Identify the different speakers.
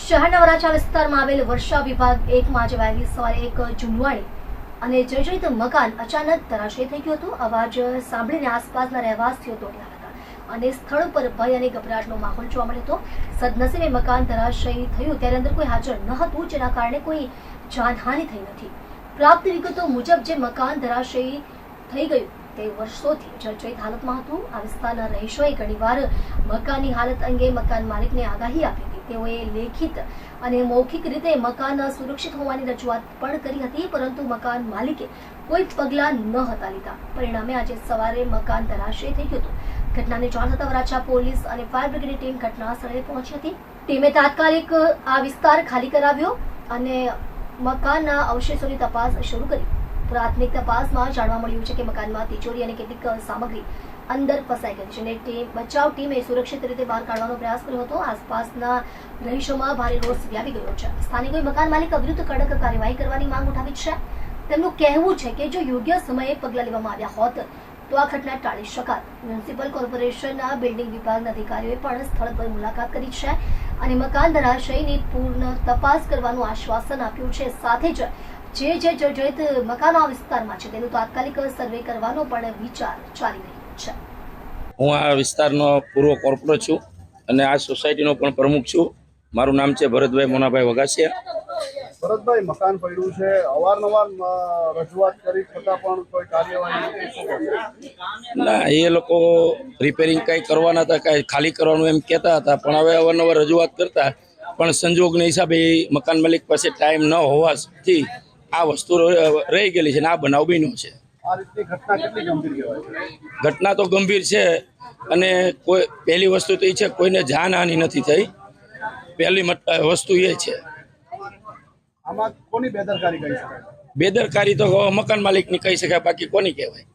Speaker 1: શહેરના વરાછા વિસ્તારમાં આવેલ વર્ષા વિભાગ એકમાં આજે વહેલી સવારે એક જુનવાણી અને જર્જરિત મકાન અચાનક ધરાશય થઈ ગયું હતું. અવાજ સાંભળીને આસપાસના રહેવાસીઓ દોડ્યા હતા અને સ્થળ પર ભય અને ગભરાટનો માહોલ જોવા મળ્યો હતો. સદનસીબે મકાન ધરાશય થયું ત્યારે અંદર કોઈ હાજર ન હતું, જેના કારણે કોઈ જાનહાનિ થઈ નથી. પ્રાપ્ત વિગતો મુજબ જે મકાન ધરાશયી થઈ ગયું તે વર્ષોથી જર્જરિત હાલતમાં હતું. આ વિસ્તારના રહીશોએ ઘણીવાર મકાનની હાલત અંગે મકાન માલિકને આગાહી આપી તેઓએ લેખિત અને મૌખિક રીતે મકાન સુરક્ષિત હોવાની રજૂઆત પણ કરી હતી, પરંતુ મકાન માલિકે કોઈ પગલાં ન હતા લીધા. પરિણામે આજે સવારે મકાન ધરાશય થઈ ગયું હતું. ઘટનાની જાણ થતા વરાછા પોલીસ અને ફાયર બ્રિગેડની ટીમ ઘટના સ્થળે પહોંચી હતી. ટીમે તાત્કાલિક આ વિસ્તાર ખાલી કરાવ્યો અને મકાનના અવશેષોની તપાસ શરૂ કરી. પ્રાથમિક તપાસમાં જાણવા મળ્યું છે કે મકાનમાં તિજોરી અને કેટલીક સામગ્રી અંદર ફસાઈ ગઈ છે અને બચાવ ટીમે સુરક્ષિત રીતે બહાર કાઢવાનો પ્રયાસ કર્યો હતો. આસપાસના રહીશોમાં ભારે રોષ વ્યાપી ગયો છે. સ્થાનિકોએ મકાન માલિક વિરુદ્ધ કડક કાર્યવાહી કરવાની માંગ ઉઠાવી છે. તેમનું કહેવું છે કે જો યોગ્ય સમયે પગલાં લેવામાં આવ્યા હોત, તો આ ઘટના ટાળી શકાત. મ્યુનિસિપલ કોર્પોરેશનના બિલ્ડિંગ વિભાગના અધિકારીઓએ પણ સ્થળ પર મુલાકાત કરી છે અને મકાન ધરાશયની પૂર્ણ તપાસ કરવાનું આશ્વાસન આપ્યું છે. સાથે જ જે જે જર્જરિત મકાનો આ વિસ્તારમાં છે તેનું તાત્કાલિક સર્વે કરવાનો પણ વિચાર ચાલી રહ્યો છે.
Speaker 2: હું આ વિસ્તારનો પૂર્વ કોર્પોરેટ છું અને આ સોસાયટીનો પણ પ્રમુખ છું. મારું નામ છે ભરતભાઈ મોનાભાઈ વગાસિયા.
Speaker 3: ભરતભાઈ મકાન પડ્યું છે. અવારનવાર રજૂઆત કરી છતાં પણ કોઈ કાર્યવાહી?
Speaker 2: ના એ લોકો રિપેરિંગ કાંઈ કરવાના હતા કાંઈ ખાલી કરવાનું એમ કહેતા હતા પણ હવે અવારનવાર રજૂઆત કરતા પણ સંજોગના હિસાબે મકાન માલિક પાસે ટાઈમ ન હોવાથી આ વસ્તુ રહી ગયેલી છે ને આ બનાવ બન્યો છે.
Speaker 3: ઘટના
Speaker 2: તો ગંભીર છે અને કોઈ પહેલી વસ્તુ તો એ છે કોઈને જાનહાનિ નથી થઈ. પહેલી વસ્તુ એ છે.
Speaker 3: બેદરકારી
Speaker 2: બેદરકારી તો મકાન માલિકની કહી શકાય બાકી કોની કહેવાય?